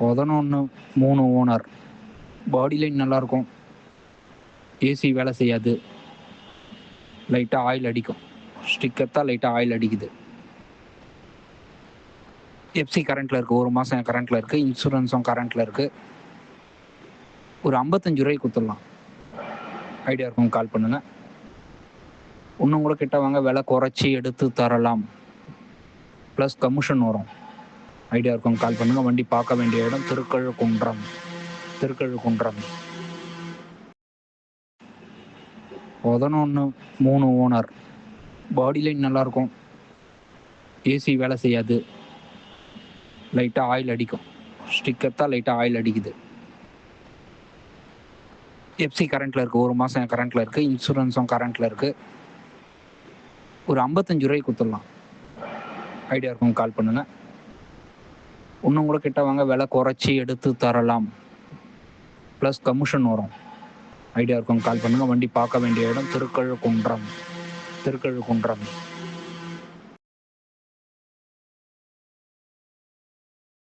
பதினொன்று மூணு owner body line நல்லாயிருக்கும் ஏசி வேலை செய்யாது. லைட்டாக ஆயில் அடிக்கும். ஸ்டிக்கர் தான் லைட்டாக ஆயில் அடிக்குது. எஃப்சி கரண்ட்டில் இருக்குது ஒரு மாதம் கரண்ட்டில் இருக்குது இன்சூரன்ஸும் கரண்ட்டில் இருக்குது ஒரு ஐம்பத்தஞ்சு ரூபாய்க்கு கொடுத்துடலாம் ஐடியா இருக்கும். கால் பண்ணுங்க. இன்னும் கூட கிட்ட வாங்க. விலை குறைச்சி எடுத்து தரலாம். ப்ளஸ் கமிஷன் வரும். ஐடியா இருக்கும். கால் பண்ணுங்க. வண்டி பார்க்க வேண்டிய இடம் திருக்கழுக்குன்றம். திருக்கழுக்குன்றம். பதினொன்று மூணு ஓனர். பாடி லைன் நல்லாயிருக்கும் ஏசி வேலை செய்யாது. லைட்டாக ஆயில் அடிக்கும். ஸ்டிக்கர் தான் லைட்டாக ஆயில் அடிக்குது. எஃப்சி கரண்ட்டில் இருக்குது ஒரு மாதம் கரண்ட்டில் இருக்குது இன்சூரன்ஸும் கரண்ட்டில் இருக்குது ஒரு ஐம்பத்தஞ்சு ரூபாய்க்கு கொடுத்துடலாம் ஐடியா இருக்கும். கால் பண்ணுங்க. இன்னும் கூட கிட்ட வாங்க விலை குறைச்சி எடுத்து தரலாம். ப்ளஸ் கமிஷன் வரும். ஐடியா இருக்கும். கால் பண்ணுங்க. வண்டி பார்க்க வேண்டிய இடம் திருக்கழுக்குன்றம். திருக்கழுக்குன்றம்.